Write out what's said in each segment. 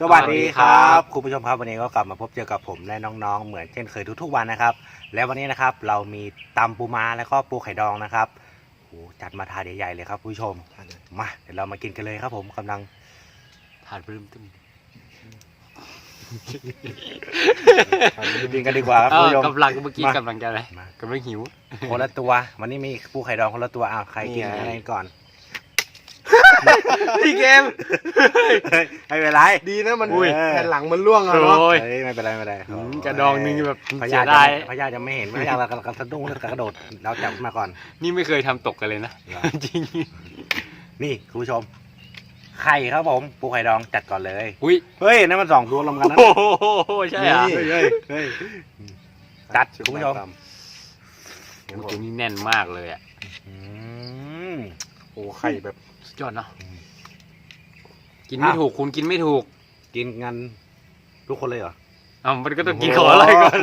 สวัสดีครับคุณผู้ชมครับวันนี้ก็กลับมาพบเจอกับผมและน้องๆ เหมือนเช่นเคยทุกๆวันนะครับ และวันนี้นะครับเรามีตำปูม้าแล้วก็ปูไข่ดองนะครับโอ้จัดมาทานใหญ่ๆเลยครับคุณผู้ชมมาเดี๋ยวเรามากินกันเลยครับผมกำลังทานปลื้มตึ้มกินกันดีกว่าครับเอคุณอผู้ชมกำลังเมื่อกี้มากำลังจะอะไรมากำลังหิวคนละตัววันนี้มีปูไข่ดองคนละตัวอ้าวใครกินนี่ไงอะไรก่อน พี่เกม ไม่เป็นไรดีนะมันแผ่นหลังมันร่วงอะเนาะโอ้ยเฮ้ยไม่เป็นไรไม่เป็นไรกระดองนึงแบบพเสียายดายพยาจะไม่เห็นพยาเรากำลังสะดุ้งแล้วกระโดดเราจับมาก่อน นี่ไม่เคยทำตกกันเลยนะ เหรอ จริง นี่คุณผู้ชม ไข่ครับผมปูไข่ดองจัดก่อนเลย อุ้ยเฮ้ยนั่นมันสองตัวรวมกันนะโอ้โหใช่เหรอนี่ เฮ้ยเฮ้ยจัดคุณผู้ชมโอ้โหตัวนี้แน่นมากเลยอะอืมโอ้ไข่แบบสุดยอดเนาะ กินไม่อ้าวถูกคุณกินไม่ถูกกินกันทุกคนเลยเหรออ้าวมันก็ต้องกินโอ้ขโหออะไรก่อน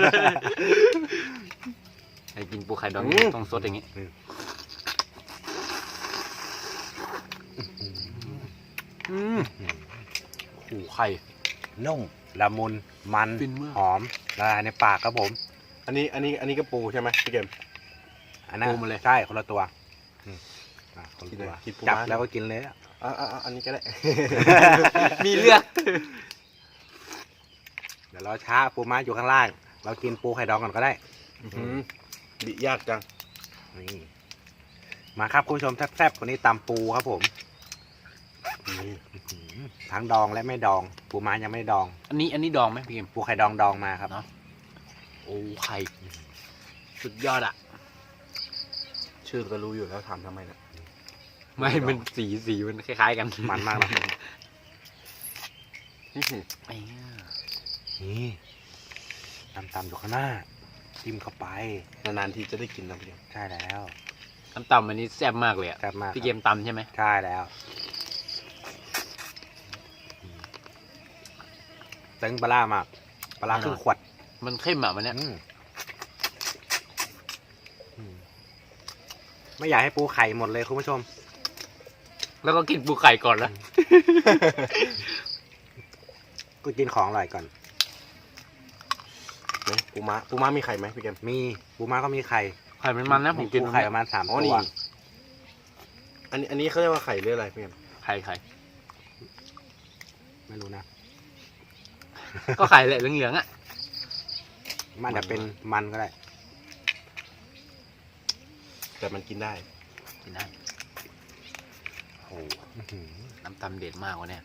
ไอ้กินปูไข่ดองอืมต้องซดอย่างนี้อืมโอ้โหไข่ นุ่มละมุนมันฟินมาก หอมละลายในปากครับผม อันนี้อันนี้อันนี้ก็ปูใช่ไหมพี่เกม อันนั้นปูมาเลย ใช่คนละตัวอืมอะคนละกินตัเลวยกินปูจับม้า แล้วก็กินเลยอะ อ่าอ่าอันนี้ก็ได้ มีเลือก เดี๋ยวเราช้าปูม้าอยู่ข้างล่าง เรากินปูไข่ดองก่อนก็ได้ อื้อหือดิยากจัง นี่ มาครับคุณผู้ชมแซ่บๆวันนี้ตำปูครับผมนี่อื้อหือทั้งดองและไม่ดอง ปูม้ายังไม่ดอง อันนี้อันนี้ดองไหมพี่เกมปูไข่ดองดองมาครับเนาะโอ้ไข่สุดยอดอะ ชื่อก็รู้อยู่แล้วถามทำไมนะ ไม่มันสีสีมันคล้ายๆ กันมันมากนะอื้อหือไอ้เหี้ยนี่ตำตำๆอยู่ข้างหน้าจิ้มเข้าไปนานๆทีจะได้กินนะพี่เกมใช่แล้วน้ำตำอันนี้แซ่บมากเลยอะแซ่บมากพี่เกมตำใช่ไหมใช่แล้วเต็งปลาร้ามากปลาร้าครึ่งขวด มันเข้มอะมันเนี้ยอืมอืมไม่อยากให้ปูไข่หมดเลยคุณผู้ชม แล้วก็กินปูไข่ก่อนแล้วก็กินของอร่อยก่อนไหนปูม้าปูม้ามีไข่ไหมพี่เกมมีปูม้าก็มีไข่ไข่มันมันนะผมกินปูไข่ประมาณสามอ๋อตันี่วอันนี้อันนี้เขาเรียกว่าไข่หรืออะไรพี่เกมไข่ไข่ไม่รู้นะ ก็ไข่แหละเหลืองๆอะมันจะเป็นมันก็ได้ แต่มันกินได้กินได้โอ้โหอื้อหือ น้ำตำเด็ดมากวะเนี่ย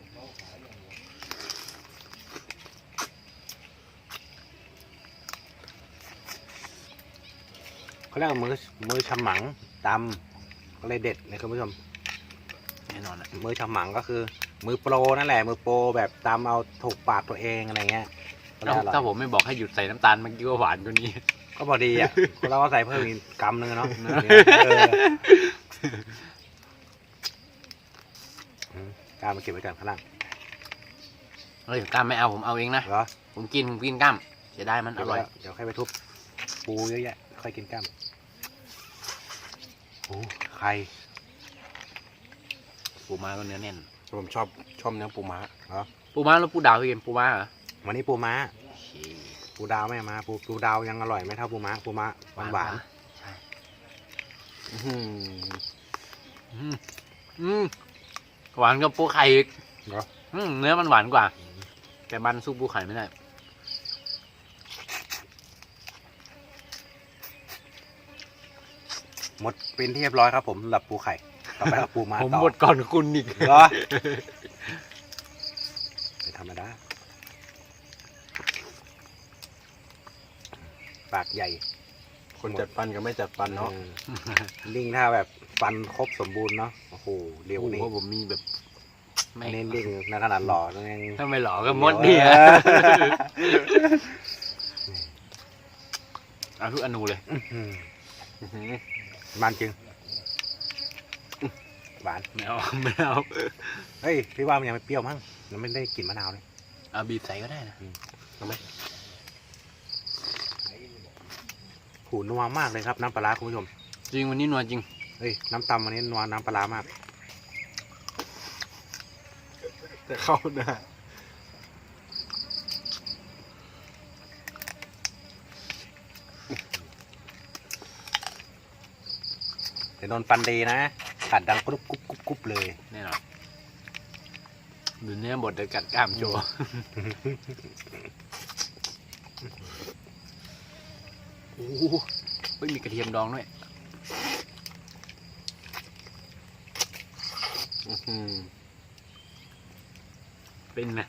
เขาเรียกว่ามือมือฉมังตำก็เลยเด็ดเลยคุณผู้ชมแน่นอนอะมือฉมังก็คือ มือโปรนั่นแหละ มือโปรแบบตำเอาถูกปากตัวเองอะไรเงี้ยก็เลยอร่อยถ้าผมไม่บอกให้หยุดใส่น้ำตาลเมื่อกี้ก็หวานกว่านี้ ก็พอดีอะเราก็ใส่เพิ่มอีกกำนึงอะเนาะเอออืม กล้ามมาเก็บไว้ก่อนข้างล่างเฮ้ยกล้ามไม่เอาผมเอาเองนะ เหรอผมกินผมกินกล้ามเสียดายมันอร่อย เดี๋ยวค่อยไปทุบปูเยอะแยะค่อยกินกล้ามโอ้ไข่ปูม้าก็เนื้อแน่น ผมชอบชอบเนื้อปูม้าปูม้าแล้วปูดาวพี่เกมปูม้าเหรอวันนี้ปูม้าโอเคปูดาวไม่มาปูปูดาวยังอร่อยไม่เท่าปูม้าปูม้าหวานหวานใช่อื้อหืออืมอืม หวานกับปูไข่อีกๆเหรอ อืมเนื้อมันหวานกว่า แต่มันสู้ปูไข่ไม่ได้หมดเป็นที่เรียบร้อยครับผมสำหรับปูไข่ต่อไปกับปูม้าผมต่อหมดก่อนคุณอีกเหรอไม่ธรรมดาปากใหญ่คนจัดฟันกับไม่จัดฟันเนาะออลิงถ้าแบบฟันครบสมบูรณ์เนาะ โอ้โหเร็วโอ้นี่โหผมมีแบบไม่อันนี้ลิงในขนาดหล่อนั่นเองถ้าไม่หล่อก็มดเนี่ยเออเอาทุกอนูเลยอื้อหืออื้อหือมันจริงหวานไม่เอาไม่เอาเฮ้ยพี่ว่ามันยังไม่เปรี้ยวมั้งมันไม่ได้กลิ่นมะนาวเลยเอาบีบใส่ก็ได้นะหูนัวมากเลยครับน้ำปลาร้าคุณผู้ชม จริงวันนี้นัวจริง เฮ้ย น้ำตำวันนี้นัวน้ำปลามาก แต่เข้าหน้าเดี๋โดนปันดีนะกัดดังกรุบกรุบกรุบกรุบเลยแน่นอนดูเนื้อบดเดยกัดกล้ามโจโอ้โหเฮ้ยมีกระเทียมดองด้วย เป็นนะ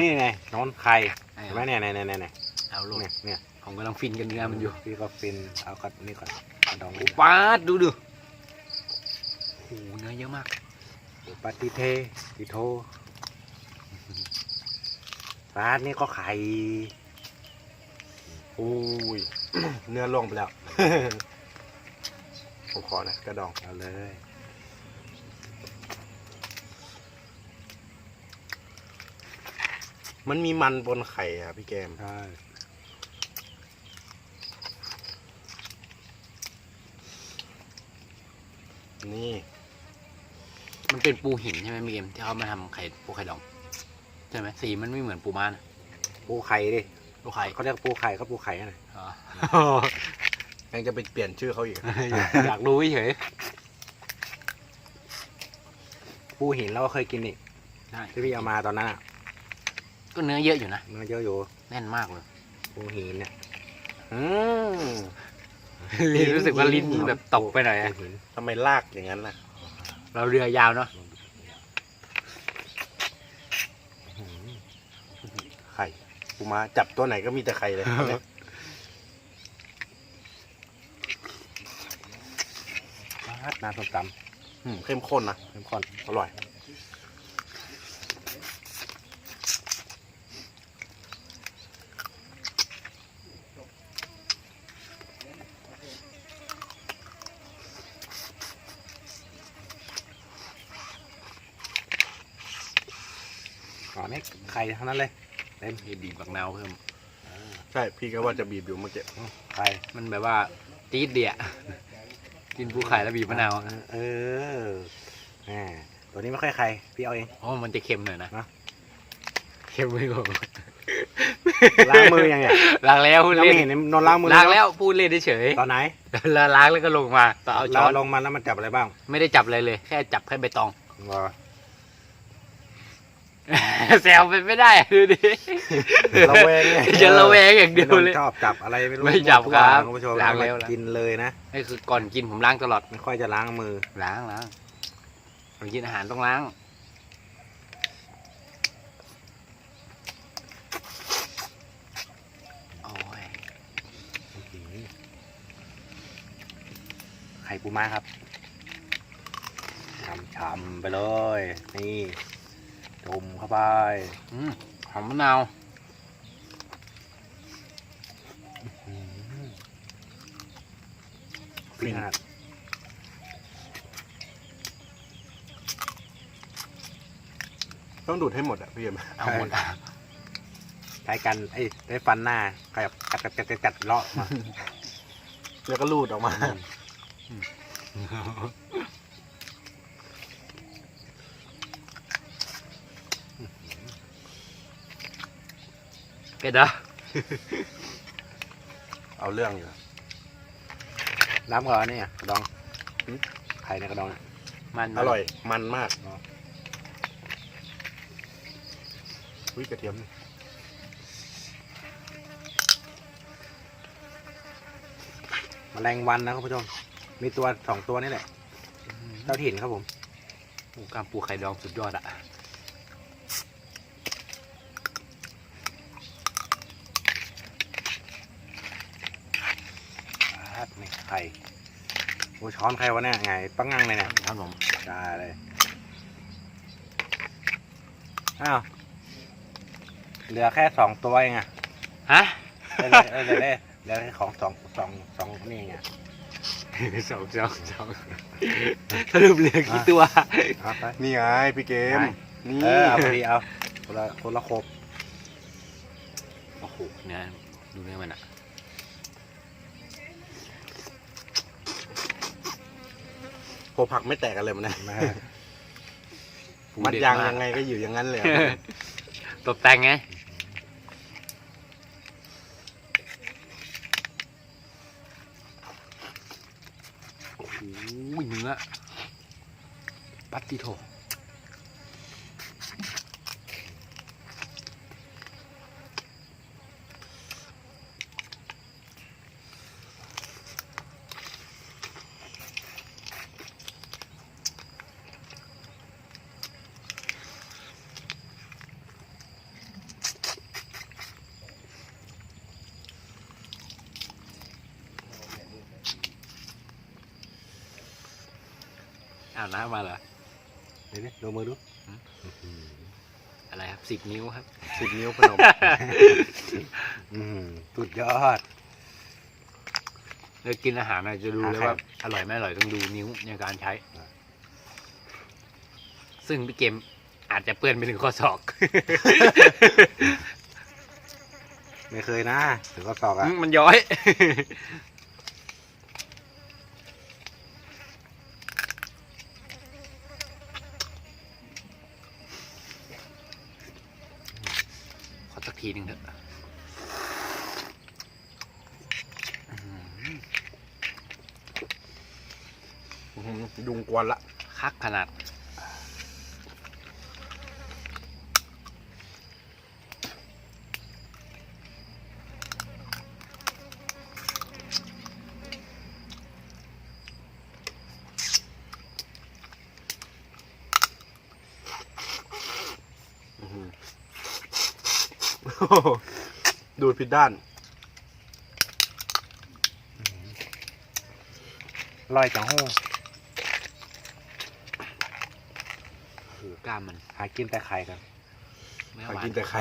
นี่ไงนอนไข่เห็นไหมเนี่ยเนี่ยเนี่ยเนี่ยเอาลูกเนี่ยเนี่ยผมกำลังฟินกันเนื้อมันอยู่พี่ก็ฟินเอากัดนี่ก่อนกระดองโอ้นี่ปาดดูดูโอ้โหเนื้อเยอะมากปาติเทติโทร้านนี่ก็ไข่โอ้ยเนื้อล่วงไปแล้วผมขอนะกระดองเอาเลย มันมีมันบนไข่อะพี่แกม ใช่นี่ มันเป็นปูหินใช่ไหมมีเกมที่เขามาทำไข่ปูไข่ดองใช่ไหมสีมันไม่เหมือนปูม้านะปูไข่ดิปูไข่เขาเรียกปูไข่ก็ปูไข่นะอ๋อยังจะไปเปลี่ยนชื่อเขาอีกอยากอยากรู้เฉย ปูหินเราก็เคยกินอีกใช่ ที่พี่เอามาตอนนั้นอะ ก็เนื้อเยอะอยู่นะเนื้อเยอะอยู่แน่นมากเลยปูหินเนี่ยอืมรู้สึกว่าลิ้นแบบตกไปหน่อยอะปูหินทำไมลากอย่างนั้นน่ะ เราเรือยาวเนาะไข่ปูม้าจับตัวไหนก็มีแต่ไข่เลยปาดน้ำส้มตอืมเข้มข้นนะำเข้มข้นอร่อย อ๋อนี่ไข่ทั้งนั้นเลย เต็มมีบีบบักนาวเพิ่มใช่พี่ก็ว่าจะบีบอยู่เมื่อกี้ไข่มันแบบว่าจี๊ดเดียกินปูไข่แล้วบีบมะนาวอะเออแหมตัวนี้ไม่ค่อยไข่พี่เอาเองเพราะมันจะเค็มหน่อยนะนะเค็มไม่กว่าล้างมือยังไงล้างแล้วพูดยังเล่ไม่นเห็นนอนล้างมือล้างแล้วพูดเล่นเฉยตอนไหนๆแล้วล้างแล้วก็ลงมาต่อเอาช้เราอนลงมาแล้วมันจับอะไรบ้าง ไม่ได้จับอะไรเลย แค่จับแค่ใบตองวะ แซวเป็นไม่ได้อะดูดิระแวงไงจะระแวงอย่างเดียวเลย ชอบจับอะไรไม่รู้ไม่จับทุกครับวันคุณผู้ชมล้างแล้วเอมกินเลยนะนี่คือก่อนกินผมล้างตลอดไม่ค่อยจะล้างมือล้างล้างก่อนกินอาหารต้องล้างโอ้ยไข่ปูม้าครับฉ่ำๆไปเลย นี่ ดมเข้าไปอืมหอมมะนาวฟินขนาดต้องดูดให้หมดอะพี่เอ็มเอาหมดอะใช้กันไอ้ได้ฟันหน้ากัดกัดกัดกัดกัดกัดเลาะมา แล้วก็รูดออกมา เป็ดเหรอเอาเรื่องอยู่ น้ำก่อนนี่อะกระดองหืมไข่ในกระดองอะมันอร่อย มันมากเนอะอุ้ยกระเทียมแมลงวันนะคุณผู้ชม มีตัวสองตัวนี่แหละ เจ้าถิ่นครับผมโอ้กล้ามปูไข่ดองสุดยอดอะ ครับนี่ไข่โอ้ช้อนใครวะเนี่ยไงปังงังเลยเนี่ยครับผมได้เลยอ้าวเหลือแค่สองตัวเองอะฮะได้เลยได้เลยได้เหลือแค่ของสองสองสองนี่เองอะสองสองสองสรุปเหลือกี่ตัว เอาไปนี่ไงพี่เกมไหนนี่เออเอาพอดีเอาคนละคนละครบ โอ้โหเนื้อดูเนื้อมันอะ โผผักไม่แตกกันเลยมันนะนะปูมัดเด็ยางมากยังไงก็อยู่อย่างนั้นเลยอะตกแต่งไงอือ้ยเนื้อปัตติโถ อ้าวน้ำมาเหรอเดี๋ยวดิดูมือดูอะไรครับสิบนิ้วครับสิบนิ้วพนมอืมสุดยอดเลยกินอาหารน่ะจะดูเลยหาใครว่าอร่อยไม่อร่อยต้องดูนิ้วในการใช้ ซึ่งพี่เกมอาจจะเปื้อนไปถึงข้อศอก ไม่เคยนะ ถึงก็ตอกอะมันย้อย ขอสัก ทีหนึ่งเถอะยุงกวนละคักขนาด อื้อหือโอ้โห ดูดผิดด้านอร่อยจังโหโอ้โหกล้ามมันหากินแต่ไข่กันไม่หาหวากินนแต่ไข่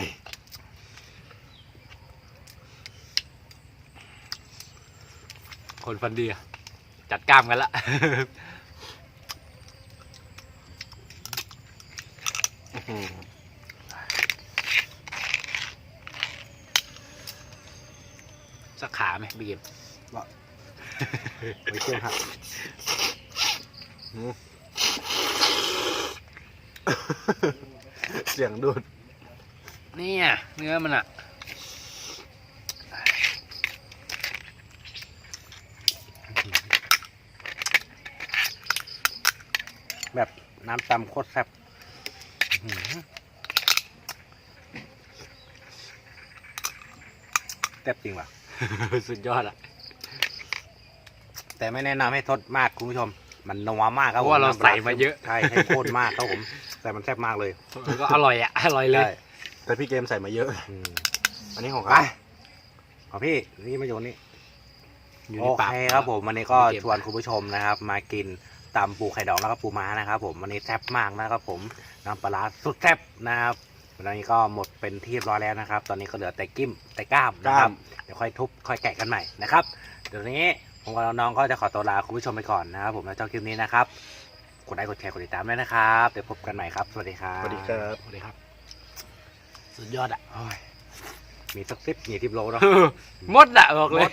คนฟันดีอะจัดกล้ามกันละ อื้อหือ สักขาไหมบีมไว้เชื่อครับเสียงดูดเนี่ยเนื้อมันอะแบบน้ำตำโคตรแซ่บอื้อหือแซ่บจริงว่ะ สุดยอดอะแต่ไม่แนะนำให้ทดมากคุณผู้ชม มันนัวมากครับเพราะว่าผมเราน้ำปลใส่มาเยอะ ใช่ให้โคตรมากครับผม แต่มันแซ่บมากเลยมันก็อร่อยอะอร่อยเลย ใช่แต่พี่เกมใส่มาเยอะ อืมอันนี้ของไปใครขอพี่นี่มาโยนนี่ อยู่โอในปาก เคครับผมวันนี้ก็ของเกมชวนคุณผู้ชมนะครับ มากินตำปูไข่ดองแล้วก็ปูม้านะครับ ผมวันนี้แซ่บมากนะครับผมน้ำปลาร้าสุดแซ่บนะครับ วันนี้ก็หมดเป็นที่เรียบร้อยแล้วนะครับ ตอนนี้ก็เหลือแต่กิ้มแต่กล้ามนะครับ เดี๋ยวค่อยทุบค่อยแกะกันใหม่นะครับ เดี๋ยวนี้ผมกับน้องๆก็จะขอตัวลาคุณผู้ชมไปก่อนนะครับ ผมแล้วเจ้าคลิปนี้นะครับ กดไลค์กดแชร์กดติดตามด้วยนะครับ เดี๋ยวพบกันใหม่ครับ สวัสดีครับสวัสดีครับสวัสดีครับ สุดยอดอะโอ้ยมีสักสิบยี่สิบโลเนาะ หมดอะบอกเลย